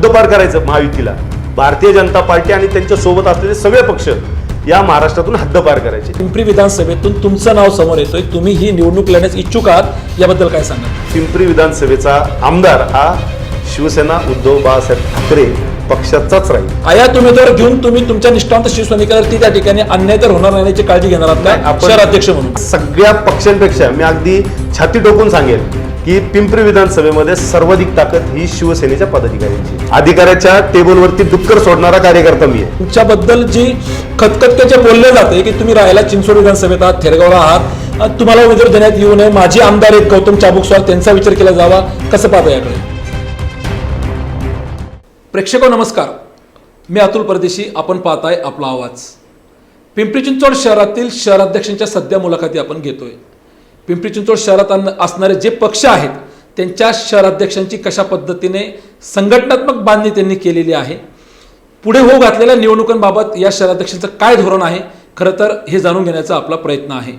हद्दपार करायचं महायुतीला. भारतीय जनता पार्टी आणि त्यांच्यासोबत असलेले सगळे पक्ष या महाराष्ट्रातून हद्दपार करायचे. पिंपरी विधानसभेतून तुमचं नाव समोर येतोय. तुम्ही ही निवडणूक लढण्यास इच्छुक आहात याबद्दल काय सांगा पिंपरी विधानसभेचा आमदार हा शिवसेना उद्धव बाळासाहेब ठाकरे पक्षाचाच राहील. आयात उमेदवार घेऊन तुम्ही तुमच्या निष्ठावंत शिवसैनिकावरती त्या ठिकाणी अन्याय तर होणार नाही याची काळजी घेणार आहात आपण- शहराध्यक्ष म्हणून. सगळ्या पक्षांपेक्षा मी अगदी छाती टोकून सांगेन. की पिंपरी विधानसभेमध्ये सर्वाधिक ताकद ही शिवसेनेच्या पदाधिकाऱ्यांची अधिकाऱ्याच्या टेबलवरती डुक्कर सोडणारा कार्यकर्ता मी आहे. तुमच्याबद्दल जी खतखतके बोलले जाते की तुम्ही राहायला चिंचवड विधानसभेत आहात थेरगावला आहात तुम्हाला उमेदवार देण्यात येऊ नये. माजी आमदार आहेत गौतम चाबुकस्वार त्यांचा विचार केला जावा. कसं पाहता याकडे? प्रेक्षको नमस्कार. मी अतुल परदेशी. आपण पाहताय आपला आवाज. पिंपरी चिंचवड शहरातील शहराध्यक्षांच्या सध्या मुलाखती आपण घेतोय. पिंपरी चिंचवड शहरात असणारे जे पक्ष आहेत त्यांच्या शहराध्यक्षांची कशा पद्धतीने संघटनात्मक बांधणी त्यांनी केलेली आहे पुढे होऊ घातलेल्या निवडणुकांबाबत या शहराध्यक्षांचं काय धोरण आहे खरं तर हे जाणून घेण्याचा आपला प्रयत्न आहे.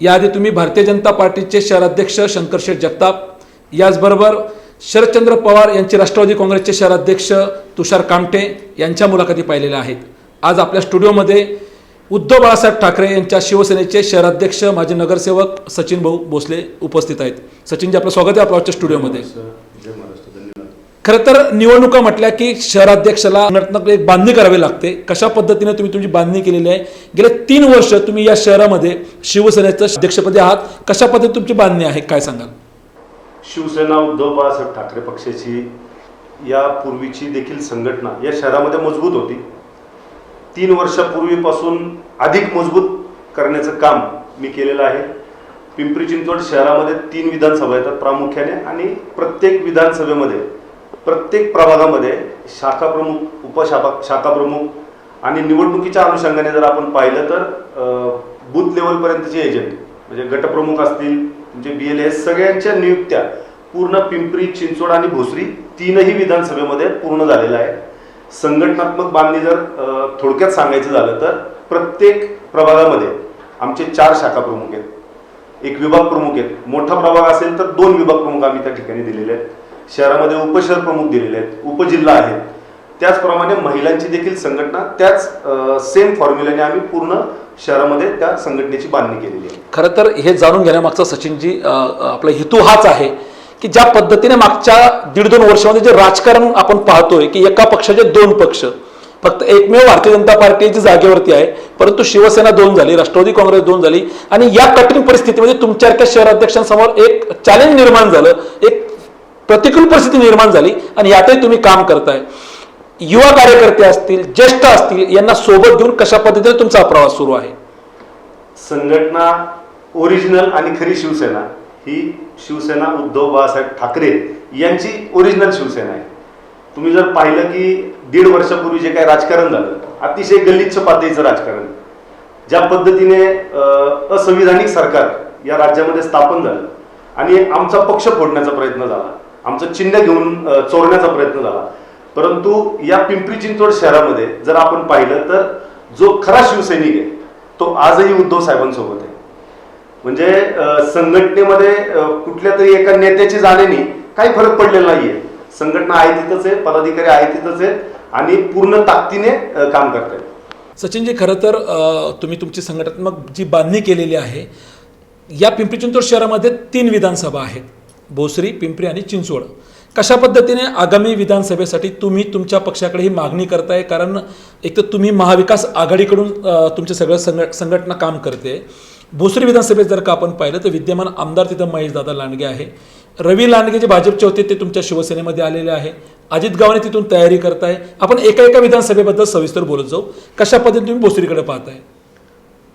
याआधी तुम्ही भारतीय जनता पार्टीचे शहराध्यक्ष शंकरशेठ जगताप याचबरोबर शरदचंद्र पवार यांचे राष्ट्रवादी काँग्रेसचे शहराध्यक्ष तुषार कामटे यांच्या मुलाखती पाहिलेल्या आहेत. आज आपल्या स्टुडिओमध्ये उद्धव बाळासाहेब ठाकरे यांच्या शिवसेनेचे शहराध्यक्ष माजी नगरसेवक सचिन भाऊ भोसले उपस्थित आहेत. सचिनजी आपलं स्वागत आहे आपल्या आजच्या स्टुडिओमध्ये. खरं तर निवडणुका म्हटल्या की शहराध्यक्षाला एक बांधणी करावी लागते. कशा पद्धतीने तुम्ही तुमची बांधणी केलेली आहे? गेले तीन वर्ष तुम्ही या शहरामध्ये शिवसेनेचं अध्यक्षपदी आहात. कशा पद्धतीने तुमची बांधणी आहे? काय सांगाल? शिवसेना उद्धव बाळासाहेब ठाकरे पक्षाची या पूर्वीची देखील संघटना या शहरामध्ये मजबूत होती. तीन वर्षापूर्वीपासून अधिक मजबूत करण्याचं काम मी केलेलं आहे. पिंपरी चिंचवड शहरामध्ये तीन विधानसभा येतात प्रामुख्याने आणि प्रत्येक विधानसभेमध्ये प्रत्येक प्रभागामध्ये शाखा प्रमुख उपशाखा शाखा प्रमुख आणि निवडणुकीच्या अनुषंगाने जर आपण पाहिलं तर बूथ लेवलपर्यंतचे एजंट म्हणजे गटप्रमुख असतील म्हणजे बी एल एस सगळ्यांच्या नियुक्त्या पूर्ण पिंपरी चिंचवड आणि भोसरी तीनही विधानसभेमध्ये पूर्ण झालेल्या आहे. संघटनात्मक बांधणी जर थोडक्यात सांगायचं झालं तर प्रत्येक प्रभागामध्ये आमचे चार शाखा प्रमुख आहेत. एक विभाग प्रमुख आहेत. मोठा प्रभाग असेल तर दोन विभाग प्रमुख आम्ही त्या ठिकाणी दिलेले आहेत. शहरामध्ये उपशहर प्रमुख दिलेले आहेत. उपजिल्हा आहेत. त्याचप्रमाणे महिलांची देखील संघटना त्याच सेम फॉर्म्युल्याने आम्ही पूर्ण शहरामध्ये त्या संघटनेची बांधणी केलेली आहे. खरं तर हे जाणून घेण्यामागचा सचिनजी आपला हेतू हाच आहे की ज्या पद्धतीने मागच्या दीड दोन वर्षामध्ये जे राजकारण आपण पाहतोय की एका पक्षाचे दोन पक्ष फक्त एकमेव भारतीय जनता पार्टी जी जागेवरती आहे परंतु शिवसेना दोन झाली राष्ट्रवादी काँग्रेस दोन झाली आणि या कठीण परिस्थितीमध्ये तुमच्यासारख्या शहराध्यक्षांसमोर एक चॅलेंज निर्माण झालं एक प्रतिकूल परिस्थिती निर्माण झाली आणि यातही तुम्ही काम करताय. युवा कार्यकर्ते असतील ज्येष्ठ असतील यांना सोबत घेऊन कशा पद्धतीने तुमचा प्रवास सुरू आहे? संघटना ओरिजिनल आणि खरी शिवसेना ही शिवसेना उद्धव बाळासाहेब ठाकरे यांची ओरिजिनल शिवसेना आहे. तुम्ही जर पाहिलं की दीड वर्षापूर्वी जे काही राजकारण झालं अतिशय गलिच्छ पातळीचं राजकारण. ज्या पद्धतीने असंविधानिक सरकार या राज्यामध्ये स्थापन झालं आणि आमचा पक्ष फोडण्याचा प्रयत्न झाला आमचं चिन्ह घेऊन चोरण्याचा प्रयत्न झाला. परंतु या पिंपरी चिंचवड शहरामध्ये जर आपण पाहिलं तर जो खरा शिवसैनिक आहे तो आजही उद्धव साहेबांसोबत आहे. म्हणजे संघटनेमध्ये कुठल्या तरी एका नेत्याची जाण्याने काही फरक पडलेला नाहीये. संघटना आहे तिथंच आहे पदाधिकारी आहे तिथंच आहेत आणि पूर्ण ताकदीने काम करतायत. सचिनजी खरं तर तुम्ही तुमची संघटनात्मक जी बांधणी केलेली आहे या पिंपरी चिंचवड शहरामध्ये तीन विधानसभा आहेत. भोसरी पिंपरी आणि चिंचवड. कशा पद्धतीने आगामी विधानसभेसाठी तुम्ही तुमच्या पक्षाकडे ही मागणी करताय? कारण एक तर तुम्ही महाविकास आघाडीकडून तुमचे सगळं संघ संघटना काम करते. भोसरी विधानसभेत जर का आपण पाहिलं तर विद्यमान आमदार तिथं महेशदादा लांडगे आहे. रवी लांडगे जे भाजपचे होते ते तुमच्या शिवसेनेमध्ये आलेले आहे. अजित गावाने तिथून तयारी करताय. आपण एका एका विधानसभेबद्दल सविस्तर बोलत जाऊ. कशा पद्धतीने तुम्ही भोसरीकडे पाहताय?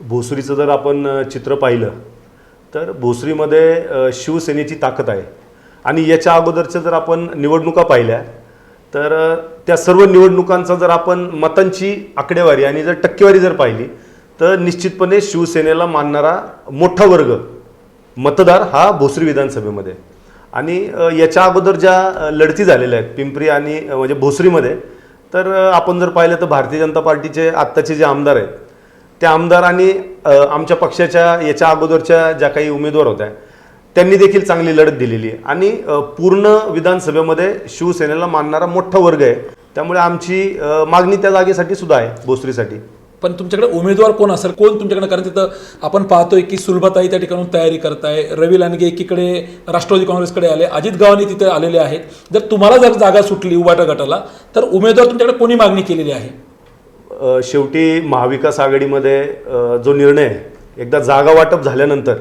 भोसरीचं जर आपण चित्र पाहिलं तर भोसरीमध्ये शिवसेनेची ताकद आहे. आणि याच्या अगोदरच्या जर आपण निवडणुका पाहिल्या तर त्या सर्व निवडणुकांचा जर आपण मतांची आकडेवारी आणि जर टक्केवारी जर पाहिली तर निश्चितपणे शिवसेनेला मानणारा मोठा वर्ग मतदार हा भोसरी विधानसभेमध्ये. आणि याच्या अगोदर ज्या लढती झालेल्या आहेत पिंपरी आणि म्हणजे भोसरीमध्ये तर आपण जर पाहिलं तर भारतीय जनता पार्टीचे आत्ताचे जे आमदार आहेत त्या आमदार आणि आमच्या पक्षाच्या याच्या अगोदरच्या ज्या काही उमेदवार होत्या त्यांनी देखील चांगली लढत दिलेली आहे. आणि पूर्ण विधानसभेमध्ये शिवसेनेला मानणारा मोठा वर्ग आहे. त्यामुळे आमची मागणी त्या जागेसाठी सुद्धा आहे भोसरीसाठी. पण तुमच्याकडे उमेदवार कोण असेल? कोण तुमच्याकडे कारण तिथं आपण पाहतोय की सुलभताई त्या ठिकाणून तयारी करताय. रवी लांडगे एकीकडे राष्ट्रवादी काँग्रेसकडे आले. अजित गव्हाणी तिथे आलेले आहेत. जर तुम्हाला जर जागा सुटली उबाटा गटाला तर उमेदवार तुमच्याकडे कोणी मागणी केलेली आहे? शेवटी महाविकास आघाडीमध्ये जो निर्णय आहे, एकदा जागा वाटप झाल्यानंतर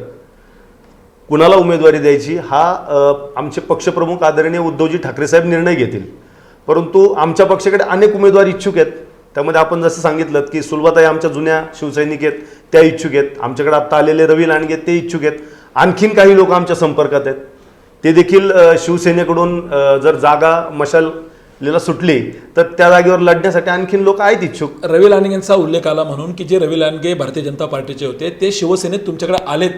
कुणाला उमेदवारी द्यायची हा आमचे पक्षप्रमुख आदरणीय उद्धवजी ठाकरे साहेब निर्णय घेतील. परंतु आमच्या पक्षाकडे अनेक उमेदवार इच्छुक आहेत. त्यामध्ये आपण जसं सांगितलं की सुलभाताई आमच्या जुन्या शिवसैनिक आहेत त्या इच्छुक आहेत. आमच्याकडे आत्ता आलेले रवी लांडगे ते इच्छुक आहेत. आणखीन काही लोक आमच्या संपर्कात आहेत. ते देखील शिवसेनेकडून जर जागा मशालीला सुटली तर त्या जागेवर लढण्यासाठी आणखीन लोक आहेत इच्छुक. रवी लांडगेंचा उल्लेख आला म्हणून की जे रवी लांडगे भारतीय जनता पार्टीचे होते ते शिवसेनेत तुमच्याकडे आलेत.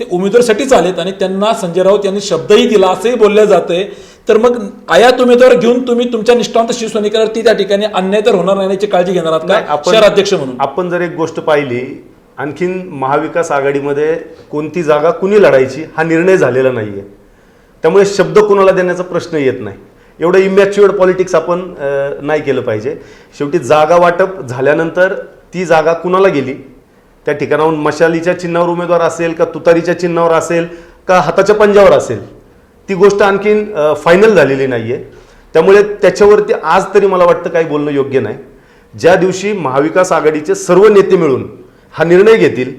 ते उमेदवारसाठीच आलेत आणि त्यांना संजय राऊत यांनी शब्दही दिला असंही बोललं जातंय. तर मग आयात उमेदवार घेऊन तुम्ही तुमच्या निष्ठावंत शिवसैनिकांवरती त्या ठिकाणी अन्याय तर होणार नाही याची काळजी घेणार आहात का? आपण- अध्यक्ष म्हणून. आपण जर एक गोष्ट पाहिली आणखीन महाविकास आघाडीमध्ये कोणती जागा कुणी लढायची हा निर्णय झालेला नाहीये. त्यामुळे शब्द कुणाला देण्याचा प्रश्न येत नाही. एवढं इमॅच्युअर्ड पॉलिटिक्स आपण नाही केलं पाहिजे. शेवटी जागा वाटप झाल्यानंतर ती जागा कुणाला गेली? त्या ठिकाणाहून मशालीच्या चिन्हावर उमेदवार असेल का तुतारीच्या चिन्हावर असेल का हाताच्या पंजावर असेल? ती गोष्ट आणखीन फायनल झालेली नाही आहे त्यामुळे त्याच्यावरती आज तरी मला वाटतं काही बोलणं योग्य नाही. ज्या दिवशी महाविकास आघाडीचे सर्व नेते मिळून हा निर्णय घेतील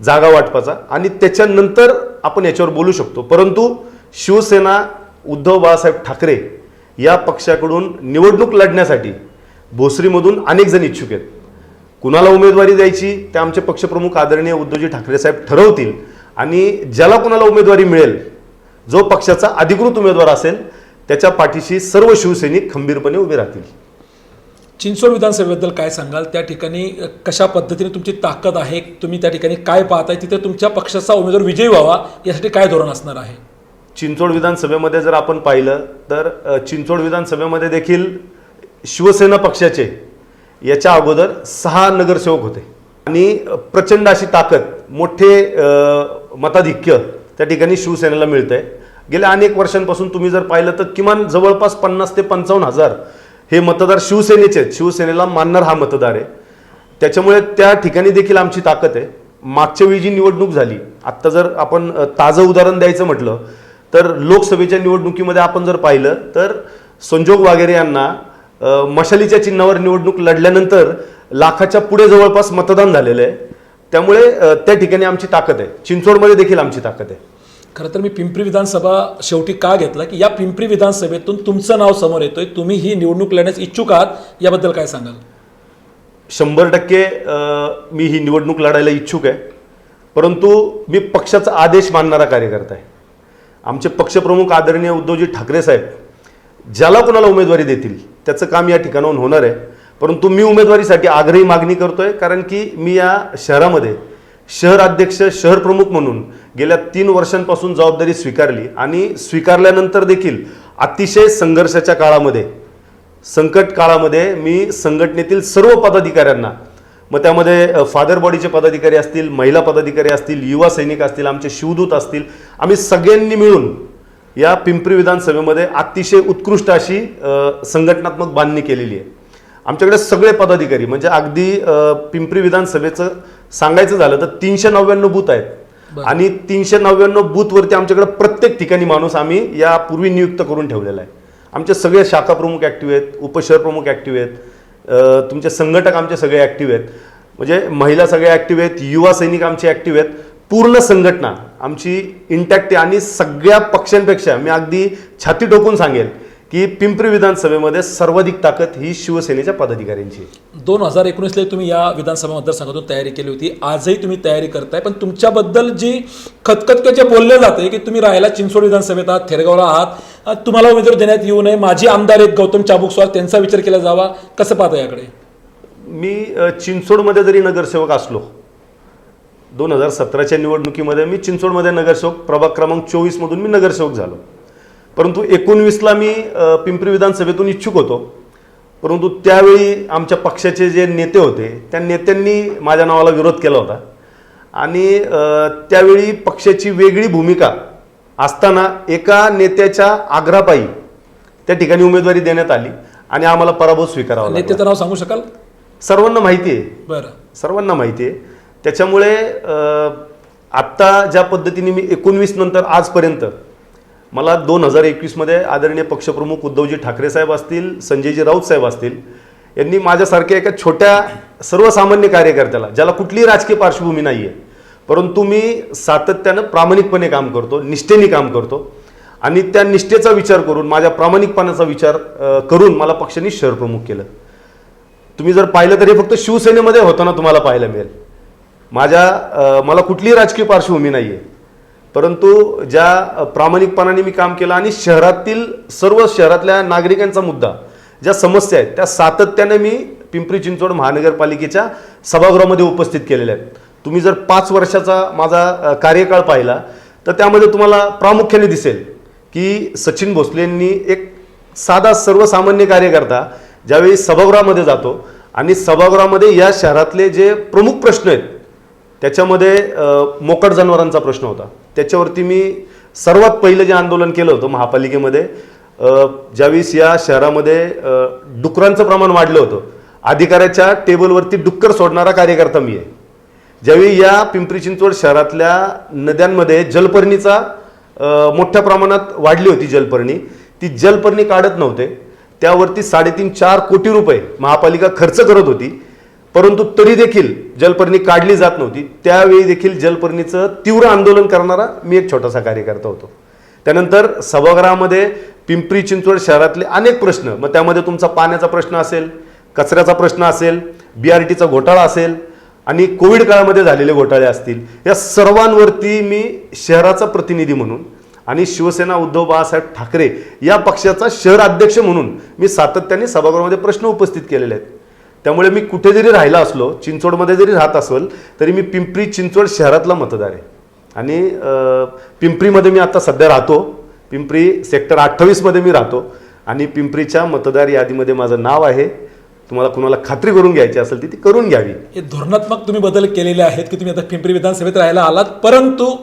जागा वाटपाचा आणि त्याच्यानंतर आपण याच्यावर बोलू शकतो. परंतु शिवसेना उद्धव बाळासाहेब ठाकरे या पक्षाकडून निवडणूक लढण्यासाठी भोसरीमधून अनेक जण इच्छुक आहेत. कुणाला उमेदवारी द्यायची ते आमचे पक्षप्रमुख आदरणीय उद्धवजी ठाकरे साहेब ठरवतील आणि ज्याला कुणाला उमेदवारी मिळेल जो पक्षाचा अधिकृत उमेदवार असेल त्याच्या पाठीशी सर्व शिवसैनिक खंबीरपणे उभे राहतील. चिंचवड विधानसभेबद्दल काय सांगाल? त्या ठिकाणी कशा पद्धतीने तुमची ताकद आहे? तुम्ही त्या ठिकाणी काय पाहताय? तिथे तुमच्या पक्षाचा उमेदवार विजयी व्हावा यासाठी काय धोरण असणार आहे? चिंचोड विधानसभेमध्ये जर आपण पाहिलं तर चिंचोड विधानसभेमध्ये देखील शिवसेना पक्षाचे याच्या अगोदर सहा नगरसेवक होते. आणि प्रचंड अशी ताकद मोठे मताधिक्य त्या ठिकाणी शिवसेनेला मिळतंय. गेल्या अनेक वर्षांपासून तुम्ही जर पाहिलं तर किमान जवळपास पन्नास ते पंचावन्न हजार हे मतदार शिवसेनेचे आहेत. शिवसेनेला मानणार हा मतदार आहे. त्याच्यामुळे त्या ठिकाणी देखील आमची ताकद आहे. मागच्या वेळी जी निवडणूक झाली आत्ता जर आपण ताजं उदाहरण द्यायचं म्हटलं तर लोकसभेच्या निवडणुकीमध्ये आपण जर पाहिलं तर संजोग वागेरे यांना मशालीच्या चिन्हावर निवडणूक लढल्यानंतर लाखाच्या पुढे जवळपास मतदान झालेलं आहे. त्यामुळे त्या ठिकाणी आमची ताकद आहे. चिंचवडमध्ये देखील आमची ताकद आहे. खरं तर मी पिंपरी विधानसभा शेवटी का घेतला? की या पिंपरी विधानसभेतून तुमचं नाव समोर येतोय. तुम्ही ही निवडणूक लढण्यास इच्छुक आहात. याबद्दल काय सांगाल? शंभर टक्के मी ही निवडणूक लढायला इच्छुक आहे. परंतु मी पक्षाचा आदेश मानणारा कार्यकर्ता आहे. आमचे पक्षप्रमुख आदरणीय उद्धवजी ठाकरे साहेब ज्याला कोणाला उमेदवारी देतील त्याचं काम या ठिकाणाहून होणार आहे. परंतु मी उमेदवारीसाठी आग्रही मागणी करतोय कारण की मी या शहरामध्ये शहर अध्यक्ष शहर प्रमुख म्हणून गेल्या तीन वर्षांपासून जबाबदारी स्वीकारली आणि स्वीकारल्यानंतर देखील अतिशय संघर्षाच्या काळामध्ये संकट काळामध्ये मी संघटनेतील सर्व पदाधिकाऱ्यांना मग त्यामध्ये फादर बॉडीचे पदाधिकारी असतील महिला पदाधिकारी असतील युवा सैनिक असतील आमचे शिवदूत असतील आम्ही सगळ्यांनी मिळून या पिंपरी विधानसभेमध्ये अतिशय उत्कृष्ट अशी संघटनात्मक बांधणी केलेली आहे. आमच्याकडे सगळे पदाधिकारी म्हणजे अगदी पिंपरी विधानसभेचं सांगायचं झालं तर तीनशे नव्याण्णव बूथ आहेत. आणि तीनशे नव्याण्णव बूथवरती आमच्याकडे प्रत्येक ठिकाणी माणूस आम्ही यापूर्वी नियुक्त करून ठेवलेला आहे. आमचे सगळे शाखा प्रमुख ॲक्टिव्ह आहेत उपशहर प्रमुख ॲक्टिव्ह आहेत तुमचे संघटक आमचे सगळे ॲक्टिव्ह आहेत. म्हणजे महिला सगळे ॲक्टिव्ह आहेत युवा सैनिक आमचे ॲक्टिव्ह आहेत. पूर्ण संघटना आमची इंटॅक्ट आहे आणि सगळ्या पक्षांपेक्षा मी अगदी छाती टोकून सांगेल की पिंपरी विधानसभेमध्ये सर्वाधिक ताकद ही शिवसेनेच्या पदाधिकाऱ्यांची दोन हजार एकोणीसला तुम्ही या विधानसभा मतदारसंघातून तयारी केली होती. आजही तुम्ही तयारी करताय पण तुमच्याबद्दल जी खतखत जे बोलले जाते की तुम्ही राहायला चिंचवड विधानसभेत आहात थेरगावला आहात तुम्हाला उमेदवार देण्यात येऊ नये. माझे आमदार आहेत गौतम चाबुकस्वार त्यांचा विचार केला जावा. कसं पाहता याकडे? मी अ, चिंचवडमध्ये जरी नगरसेवक असलो दोन हजार सतराच्या निवडणुकीमध्ये मी चिंचवडमध्ये नगरसेवक प्रभाग क्रमांक चोवीसमधून मी नगरसेवक झालो. परंतु एकोणवीसला मी पिंपरी विधानसभेतून इच्छुक होतो. परंतु त्यावेळी आमच्या पक्षाचे जे नेते होते त्या नेत्यांनी माझ्या नावाला विरोध केला होता. आणि त्यावेळी पक्षाची वेगळी भूमिका असताना एका नेत्याच्या आग्रापायी त्या ठिकाणी उमेदवारी देण्यात आली आणि आम्हाला पराभव स्वीकारावा. नेत्याचं नाव सांगू शकाल? सर्वांना माहिती आहे. बरं. सर्वांना माहिती आहे. त्याच्यामुळे आत्ता ज्या पद्धतीने मी एकोणवीस नंतर आजपर्यंत मला दोन हजार एकवीसमध्ये आदरणीय पक्षप्रमुख उद्धवजी ठाकरे साहेब असतील संजयजी राऊत साहेब असतील यांनी माझ्यासारख्या एका छोट्या सर्वसामान्य कार्यकर्त्याला ज्याला कुठलीही राजकीय पार्श्वभूमी नाही आहे परंतु मी सातत्यानं प्रामाणिकपणे काम करतो निष्ठेने काम करतो आणि त्या निष्ठेचा विचार करून माझ्या प्रामाणिकपणाचा विचार करून मला पक्षाने शहरप्रमुख केलं. तुम्ही जर पाहिलं तर हे फक्त शिवसेनेमध्ये होताना तुम्हाला पाहायला मिळेल. माझ्या मला कुठलीही राजकीय पार्श्वभूमी नाही आहे परंतु ज्या प्रामाणिकपणाने मी काम केलं आणि शहरातील सर्व शहरातल्या नागरिकांचा मुद्दा ज्या समस्या आहेत त्या सातत्याने मी पिंपरी चिंचवड महानगरपालिकेच्या सभागृहामध्ये उपस्थित केलेल्या आहेत. तुम्ही जर पाच वर्षाचा माझा कार्यकाळ पाहिला तर त्यामध्ये तुम्हाला प्रामुख्याने दिसेल की सचिन भोसले यांनी एक साधा सर्वसामान्य कार्यकर्ता ज्यावेळी सभागृहामध्ये जातो आणि सभागृहामध्ये या शहरातले जे प्रमुख प्रश्न आहेत त्याच्यामध्ये मोकट जनावरांचा प्रश्न होता. त्याच्यावरती मी सर्वात पहिलं जे आंदोलन केलं होतं महापालिकेमध्ये ज्यावेळेस या शहरामध्ये डुकरांचं प्रमाण वाढलं होतं अधिकाऱ्याच्या टेबलवरती डुक्कर सोडणारा कार्यकर्ता मी आहे. ज्यावेळी या पिंपरी चिंचवड शहरातल्या नद्यांमध्ये जलपर्णीचा मोठ्या प्रमाणात वाढली होती जलपर्णी ती जलपर्णी काढत नव्हते. त्यावरती साडेतीन चार कोटी रुपये महापालिका खर्च करत होती. परंतु तरी देखील जलपर्णी काढली जात नव्हती. त्यावेळी देखील जलपर्णीचं तीव्र आंदोलन करणारा मी एक छोटासा कार्यकर्ता होतो. त्यानंतर सभागृहामध्ये पिंपरी चिंचवड शहरातले अनेक प्रश्न मग त्यामध्ये तुमचा पाण्याचा प्रश्न असेल कचऱ्याचा प्रश्न असेल बी आर टीचा घोटाळा असेल आणि कोविड काळामध्ये झालेले घोटाळे असतील या सर्वांवरती मी शहराचा प्रतिनिधी म्हणून आणि शिवसेना उद्धव बाळासाहेब ठाकरे या पक्षाचा शहर अध्यक्ष म्हणून मी सातत्याने सभागृहामध्ये प्रश्न उपस्थित केलेले आहेत. त्यामुळे मी कुठे जरी राहिला असलो चिंचवडमध्ये जरी राहत असेल तरी मी पिंपरी चिंचवड शहरातला मतदार आहे. आणि पिंपरीमध्ये मी आता सध्या राहतो. पिंपरी सेक्टर अठ्ठावीसमध्ये मी राहतो. आणि पिंपरीच्या मतदार यादीमध्ये माझं नाव आहे. तुम्हाला कुणाला खात्री करून घ्यायची असेल ती ती करून घ्यावी. हे धोरणात्मक तुम्ही बदल केलेले आहेत की तुम्ही आता पिंपरी विधानसभेत राहायला आलात परंतु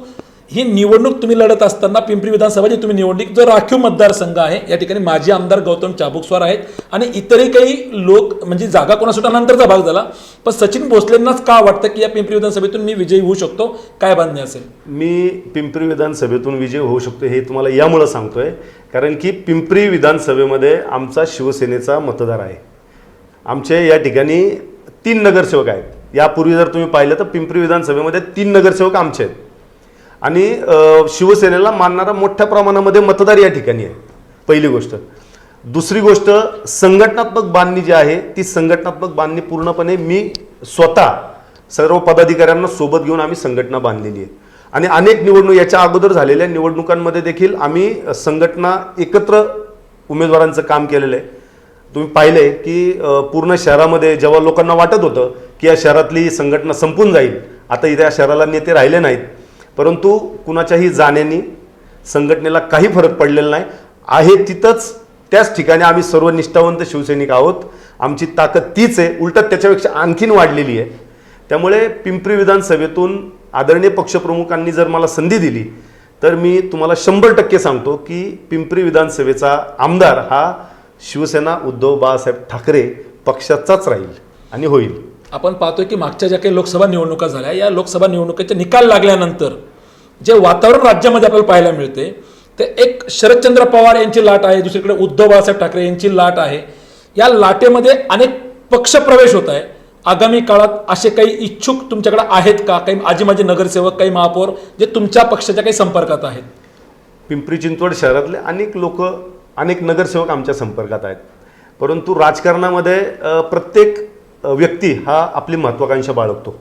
ही निवडणूक तुम्ही लढत असताना पिंपरी विधानसभाची तुम्ही निवडली जो राखीव मतदारसंघ आहे या ठिकाणी माजी आमदार गौतम चाबुकस्वार आहेत आणि इतरही काही लोक म्हणजे जागा कोणासुद्धा नंतरचा भाग झाला. पण सचिन भोसलेंनाच का वाटतं की या पिंपरी विधानसभेतून मी विजयी होऊ शकतो? काय बांधणे असेल? मी पिंपरी विधानसभेतून विजय होऊ शकतो हे तुम्हाला यामुळं सांगतोय. कारण की पिंपरी विधानसभेमध्ये आमचा शिवसेनेचा मतदार आहे. आमचे या ठिकाणी तीन नगरसेवक आहेत. यापूर्वी जर तुम्ही पाहिलं तर पिंपरी विधानसभेमध्ये तीन नगरसेवक आमचे आहेत. आणि शिवसेनेला मानणारा मोठ्या प्रमाणामध्ये मतदार या ठिकाणी आहे. पहिली गोष्ट. दुसरी गोष्ट संघटनात्मक बांधणी जी आहे ती संघटनात्मक बांधणी पूर्णपणे मी स्वतः सर्व पदाधिकाऱ्यांना सोबत घेऊन आम्ही संघटना बांधलेली आहे. आणि अनेक निवडणूक याच्या अगोदर झालेल्या निवडणुकांमध्ये देखील आम्ही संघटना एकत्र उमेदवारांचं काम केलेलं आहे. तुम्ही पाहिलंय की पूर्ण शहरामध्ये जेव्हा लोकांना वाटत होतं की या शहरातली संघटना संपून जाईल आता इथे या शहराला नेते राहिले नाहीत. परंतु कुणाच्याही जाण्याने संघटनेला काही फरक पडलेला नाही. आहे तिथंच त्याच ठिकाणी आम्ही सर्व निष्ठावंत शिवसैनिक आहोत. आमची ताकद तीच आहे. उलटत त्याच्यापेक्षा आणखीन वाढलेली आहे. त्यामुळे पिंपरी विधानसभेतून आदरणीय पक्षप्रमुखांनी जर मला संधी दिली तर मी तुम्हाला शंभर टक्के सांगतो की पिंपरी विधानसभेचा आमदार हा शिवसेना उद्धव बाळासाहेब ठाकरे पक्षाचाच राहील आणि होईल. आपण पाहतोय की मागच्या ज्या काही लोकसभा निवडणुका झाल्या या लोकसभा निवडणुकीचे निकाल लागल्यानंतर जे वातावरण राज्यामध्ये आपल्याला पाहायला मिळते ते एक शरदचंद्र पवार यांची लाट आहे दुसरीकडे उद्धव बाळासाहेब ठाकरे यांची लाट आहे. या लाटेमध्ये अनेक पक्ष प्रवेश होत आहे. आगामी काळात असे काही इच्छुक तुमच्याकडे आहेत का? काही आजी माजी नगरसेवक काही महापौर जे तुमच्या पक्षाच्या काही संपर्कात आहेत? पिंपरी चिंचवड शहरातले अनेक लोक अनेक नगरसेवक आमच्या संपर्कात आहेत. परंतु राजकारणामध्ये प्रत्येक व्यक्ती हा आपली महत्त्वाकांक्षा बाळगतो.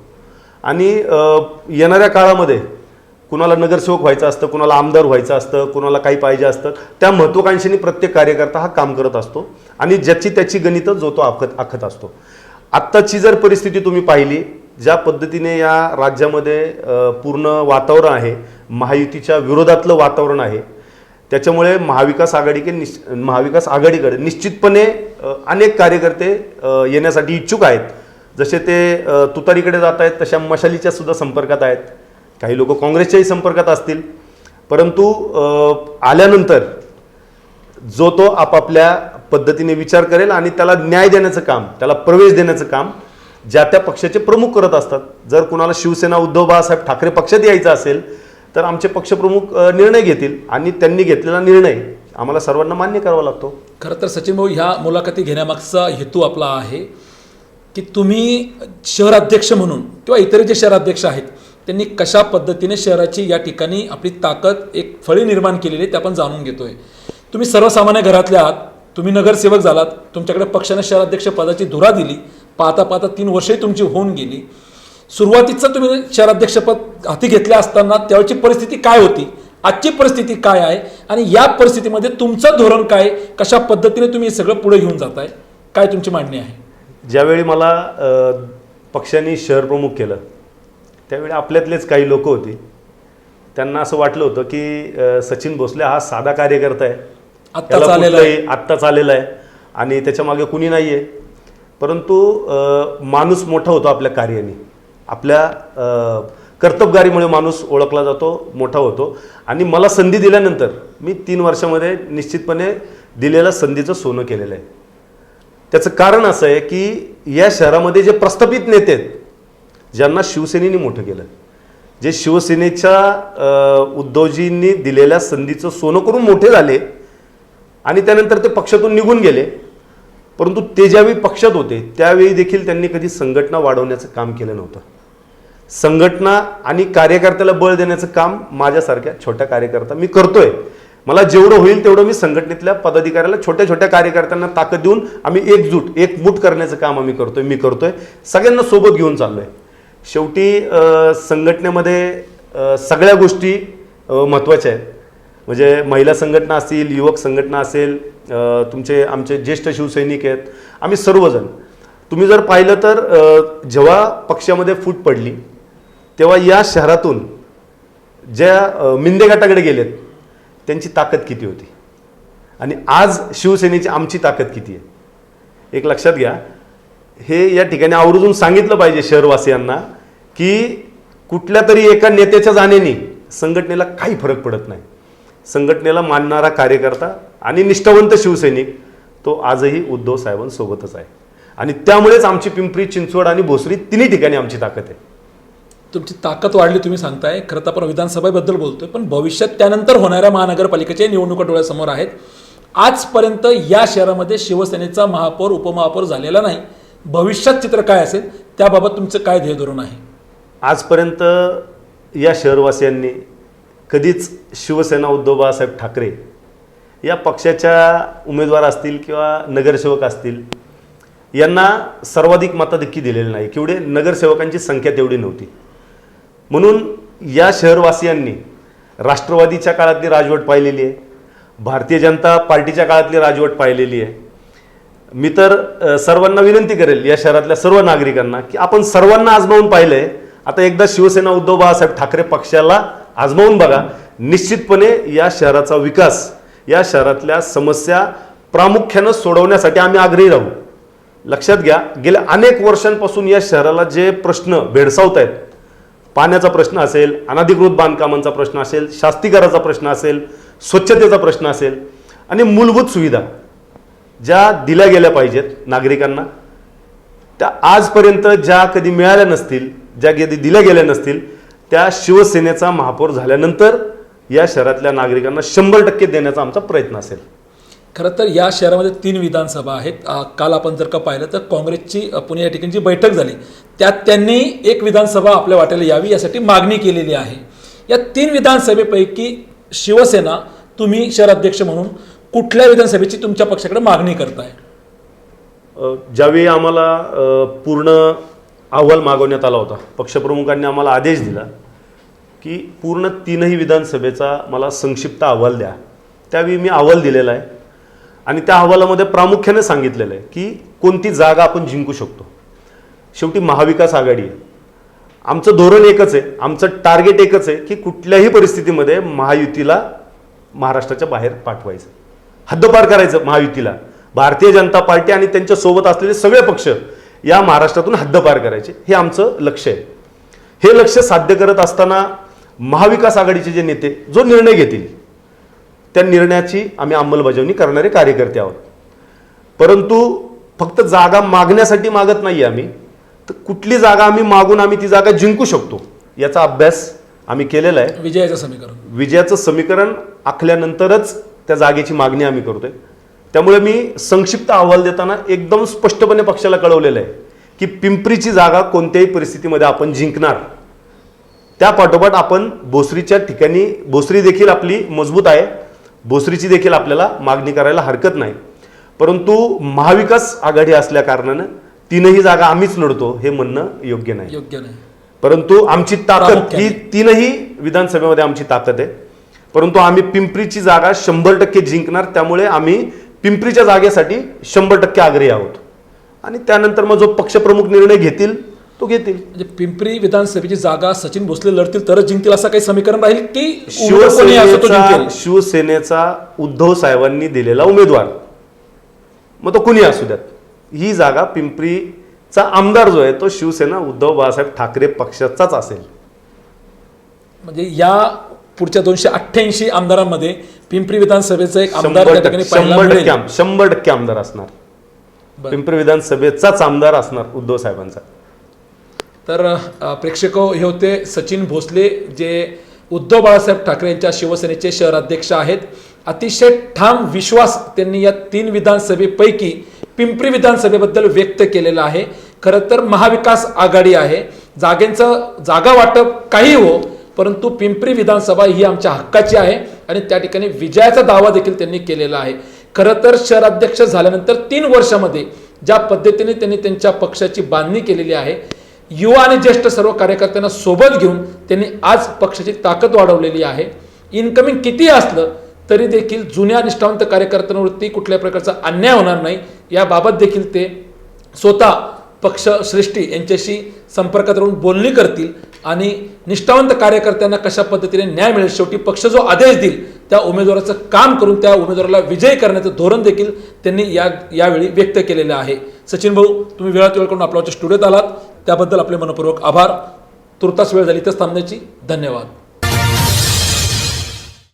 आणि येणाऱ्या काळामध्ये कुणाला नगरसेवक व्हायचं असतं कुणाला आमदार व्हायचं असतं कुणाला काही पाहिजे असतं त्या महत्त्वाकांक्षेने प्रत्येक कार्यकर्ता हा काम करत असतो आणि ज्याची त्याची गणितं जो तो आखत आखत असतो. आत्ताची जर परिस्थिती तुम्ही पाहिली ज्या पद्धतीने या राज्यामध्ये पूर्ण वातावरण आहे महायुतीच्या विरोधातलं वातावरण आहे त्याच्यामुळे महाविकास आघाडीकडे निश महाविकास आघाडीकडे निश्चितपणे अनेक कार्यकर्ते येण्यासाठी इच्छुक आहेत. जसे ते तुतारीकडे जात आहेत तशा मशालीच्या सुद्धा संपर्कात आहेत. काही लोक काँग्रेसच्याही संपर्कात असतील. परंतु आल्यानंतर जो तो आपापल्या पद्धतीने विचार करेल आणि त्याला न्याय देण्याचं काम त्याला प्रवेश देण्याचं काम ज्या त्या पक्षाचे प्रमुख करत असतात. जर कुणाला शिवसेना उद्धव बाळासाहेब ठाकरे पक्षात यायचं असेल तर आमचे पक्षप्रमुख निर्णय घेतील आणि त्यांनी घेतलेला निर्णय आम्हाला सर्वांना मान्य करावा लागतो. खरं तर सचिन भाऊ ह्या मुलाखती घेण्यामागचा हेतू आपला आहे की तुम्ही शहराध्यक्ष म्हणून किंवा इतर जे शहराध्यक्ष आहेत त्यांनी कशा पद्धतीने शहराची या ठिकाणी आपली ताकद एक फळी निर्माण केलेली आहे ते आपण जाणून घेतोय. तुम्ही सर्वसामान्य घरातल्या आहात तुम्ही नगरसेवक झालात तुमच्याकडे पक्षाने शहराध्यक्ष पदाची धुरा दिली पाहता पाहता तीन वर्षही तुमची होऊन गेली. सुरुवातीचं तुम्ही शहराध्यक्षपद हाती घेतल्या असताना त्यावेळची परिस्थिती काय होती? आजची परिस्थिती काय आहे? आणि या परिस्थितीमध्ये तुमचं धोरण काय कशा पद्धतीने तुम्ही सगळं पुढे घेऊन जाताय? काय तुमची मांडणी आहे? ज्यावेळी मला पक्षाने शहर प्रमुख केलं त्यावेळी आपल्यातलेच काही लोक होती. त्यांना असं वाटलं होतं की सचिन भोसले हा साधा कार्यकर्ता आहे. आत्ताच आलेला आहे. आत्ताच आलेला आहे. आणि त्याच्यामागे कुणी नाही आहे परंतु माणूस मोठा होतो आपल्या कार्याने. आपल्या कर्तबगारीमुळे माणूस ओळखला जातो मोठा होतो. आणि मला संधी दिल्यानंतर मी तीन वर्षामध्ये निश्चितपणे दिलेल्या संधीचं सोनं केलेलं आहे. त्याचं कारण असं आहे की या शहरामध्ये जे प्रस्थापित नेते आहेत ज्यांना शिवसेनेने मोठं केलं जे शिवसेनेच्या उद्धवजींनी दिलेल्या संधीचं सोनं करून मोठे झाले आणि त्यानंतर ते पक्षातून निघून गेले परंतु ते ज्यावेळी पक्षात होते त्यावेळी देखील त्यांनी कधी संघटना वाढवण्याचं काम केलं नव्हतं. संघटना आणि कार्यकर्त्याला बळ देण्याचं काम माझ्यासारख्या छोट्या कार्यकर्ता मी करतोय. मला जेवढं होईल तेवढं मी संघटनेतल्या पदाधिकाऱ्याला छोट्या छोट्या कार्यकर्त्यांना ताकद देऊन आम्ही एकजूट एकमूट करण्याचं काम आम्ही करतोय मी करतोय. सगळ्यांना सोबत घेऊन चाललोय. शेवटी संघटनेमध्ये सगळ्या गोष्टी महत्त्वाच्या आहेत. म्हणजे महिला संघटना असतील युवक संघटना असेल तुमचे आमचे ज्येष्ठ शिवसैनिक आहेत आम्ही सर्वजण. तुम्ही जर पाहिलं तर जेव्हा पक्षामध्ये फूट पडली तेव्हा या शहरातून ज्या अ, मिंदे गटाकडे गेलेत त्यांची ताकद किती होती? आणि आज शिवसेनेची आमची ताकद किती आहे? एक लक्षात घ्या हे या ठिकाणी आवर्जून सांगितलं पाहिजे शहरवासियांना की कुठल्या तरी एका नेत्याच्या जाण्याने संघटनेला काही फरक पडत नाही. संघटनेला मानणारा कार्यकर्ता आणि निष्ठावंत शिवसैनिक तो आजही उद्धव साहेबांसोबतच आहे. आणि त्यामुळेच आमची पिंपरी चिंचवड आणि भोसरी तिन्ही ठिकाणी आमची ताकद आहे. तुमची ताकद वाढली तुम्ही सांगताय. खरं तर आपण विधानसभेबद्दल बोलतोय पण भविष्यात त्यानंतर होणाऱ्या महानगरपालिकेच्या निवडणुका डोळ्यासमोर आहेत. आजपर्यंत या शहरामध्ये शिवसेनेचा महापौर उपमहापौर झालेला नाही. भविष्यात चित्र काय असेल त्याबाबत तुमचं काय ध्येय धोरण आहे? आजपर्यंत या शहरवासियांनी कधीच शिवसेना उद्धव बाळासाहेब ठाकरे या पक्षाच्या उमेदवार असतील किंवा नगरसेवक असतील यांना सर्वाधिक मताधिक्की दिलेली नाही. केवढे नगरसेवकांची संख्या तेवढी नव्हती. म्हणून या शहरवासियांनी राष्ट्रवादीच्या काळातली राजवट पाहिलेली आहे. भारतीय जनता पार्टीच्या काळातली राजवट पाहिलेली आहे. मी तर सर्वांना विनंती करेल या शहरातल्या सर्व नागरिकांना की आपण सर्वांना आजमावून पाहिलंय. आता एकदा शिवसेना उद्धव बाळासाहेब ठाकरे पक्षाला आजमावून बघा. निश्चितपणे या शहराचा विकास या शहरातल्या समस्या प्रामुख्यानं सोडवण्यासाठी आम्ही आग्रही राहू. लक्षात घ्या गेल्या अनेक वर्षांपासून या शहराला जे प्रश्न भेडसावत आहेत पाण्याचा प्रश्न असेल अनधिकृत बांधकामांचा प्रश्न असेल शास्तीकाराचा प्रश्न असेल स्वच्छतेचा प्रश्न असेल आणि मूलभूत सुविधा ज्या दिल्या गेल्या पाहिजेत नागरिकांना त्या आजपर्यंत ज्या कधी मिळाल्या नसतील ज्या कधी दिल्या गेल्या नसतील त्या शिवसेनेचा महापौर झाल्यानंतर या शहरातल्या नागरिकांना शंभर टक्के देण्याचा आमचा प्रयत्न असेल. खरं तर या शहरामध्ये तीन विधानसभा आहेत. काल आपण जर का पाहिलं तर काँग्रेसची पुणे या ठिकाणी जी बैठक झाली. त्यात त्यांनी एक विधानसभा आपल्या वाट्याला यावी यासाठी मागणी केलेली आहे. या तीन विधानसभेपैकी शिवसेना तुम्ही शहराध्यक्ष म्हणून कुठल्या विधानसभेची तुमच्या पक्षाकडे मागणी करताय? ज्यावेळी आम्हाला पूर्ण अहवाल मागवण्यात आला होता पक्षप्रमुखांनी आम्हाला आदेश दिला की पूर्ण तीनही विधानसभेचा मला संक्षिप्त अहवाल द्या. त्यावेळी मी अहवाल दिलेला आहे. आणि त्या अहवालामध्ये प्रामुख्याने सांगितलेलं आहे की कोणती जागा आपण जिंकू शकतो. शेवटी महाविकास आघाडी आहे. आमचं धोरण एकच आहे आमचं टार्गेट एकच आहे की कुठल्याही परिस्थितीमध्ये महायुतीला महाराष्ट्राच्या बाहेर पाठवायचं. हद्दपार करायचं महायुतीला. भारतीय जनता पार्टी आणि त्यांच्यासोबत असलेले सगळे पक्ष या महाराष्ट्रातून हद्दपार करायचे. हे आमचं लक्ष आहे. हे लक्ष साध्य करत असताना महाविकास आघाडीचे जे नेते जो निर्णय घेतील त्या निर्णयाची आम्ही अंमलबजावणी करणारे कार्यकर्ते आहोत. परंतु फक्त जागा मागण्यासाठी मागत नाही आम्ही. तर कुठली जागा आम्ही मागून आम्ही ती जागा जिंकू शकतो याचा अभ्यास आम्ही केलेला आहे. विजयाचं समीकरण. विजयाचं समीकरण आखल्यानंतरच त्या जागेची मागणी आम्ही करतोय. त्यामुळे मी संक्षिप्त अहवाल देताना एकदम स्पष्टपणे पक्षाला कळवलेलं आहे की पिंपरीची जागा कोणत्याही परिस्थितीमध्ये आपण जिंकणार. त्या पाठोपाठ आपण भोसरीच्या ठिकाणी भोसरी देखील आपली मजबूत आहे. भोसरीची देखील आपल्याला मागणी करायला हरकत नाही. परंतु महाविकास आघाडी असल्या कारणानं तीनही जागा आम्हीच लढतो हे म्हणणं योग्य नाही. योग्य नाही. परंतु आमची ताकद. ही तीनही विधानसभेमध्ये आमची ताकद आहे. परंतु आम्ही पिंपरीची जागा शंभर टक्के जिंकणार त्यामुळे आम्ही पिंपरीच्या जागेसाठी शंभर टक्के आग्रही आहोत. आणि त्यानंतर मग जो पक्षप्रमुख निर्णय घेतील तो घेतील. म्हणजे पिंपरी विधानसभेची जागा सचिन भोसले लढतील तरच जिंकतील असं काही समीकरण राहील की उमेदवार कोणी असो तो शिवसेनेचा जिंकेल? शिवसेनेचा उद्धव साहेबांनी दिलेला उमेदवार. मग तो कुणी असू द्यात? ही जागा पिंपरीचा आमदार जो आहे तो शिवसेना उद्धव बाळासाहेब ठाकरे पक्षाचाच असेल. म्हणजे या पुढच्या दोनशे अठ्ठ्याऐंशी आमदारांमध्ये पिंपरी विधानसभेचा एक आमदार शंभर त्या टक्के ठिकाणी पाहायला शंभर मिळेल. टक्के आम- शंभर टक्के आमदार असणार. बरं. पिंपरी विधानसभेचाच आमदार असणार उद्धव साहेबांचा. तर प्रेक्षक हे होते सचिन भोसले जे उद्धव बाळासाहेब ठाकरे यांच्या शिवसेनेचे शहराध्यक्ष आहेत. अतिशय ठाम विश्वास त्यांनी या तीन विधानसभेपैकी पिंपरी विधानसभेबद्दल व्यक्त केलेला आहे. खरं तर महाविकास आघाडी आहे. जागेंचं जागा वाटप काही हो परंतु पिंपरी विधानसभा ही आमच्या हक्काची आहे आणि त्या ठिकाणी विजयाचा दावा देखील त्यांनी केलेला आहे. खरं तर शहराध्यक्ष झाल्यानंतर तीन वर्षामध्ये ज्या पद्धतीने त्यांनी त्यांच्या पक्षाची बांधणी केलेली आहे युवा आणि ज्येष्ठ सर्व कार्यकर्त्यांना सोबत घेऊन त्यांनी आज पक्षाची ताकद वाढवलेली आहे. इन्कमिंग किती असलं तरी देखील जुन्या निष्ठावंत कार्यकर्त्यांवरती कुठल्या प्रकारचा अन्याय होणार नाही. याबाबत देखील ते स्वतः पक्ष सृष्टी यांच्याशी संपर्कात राहून बोलणी करतील. आणि निष्ठावंत कार्यकर्त्यांना कशा पद्धतीने न्याय मिळेल? शेवटी पक्ष जो आदेश देईल त्या उमेदवाराचं काम करून त्या उमेदवाराला विजयी करण्याचं धोरण देखील त्यांनी या यावेळी व्यक्त केलेलं आहे. सचिन भाऊ तुम्ही वेळात वेळ करून आपल्या स्टुडिओत आलात. त्याबद्दल आपले मनपूर्वक आभार. तुर्तास वेळ झाली तर थांबण्याची. धन्यवाद.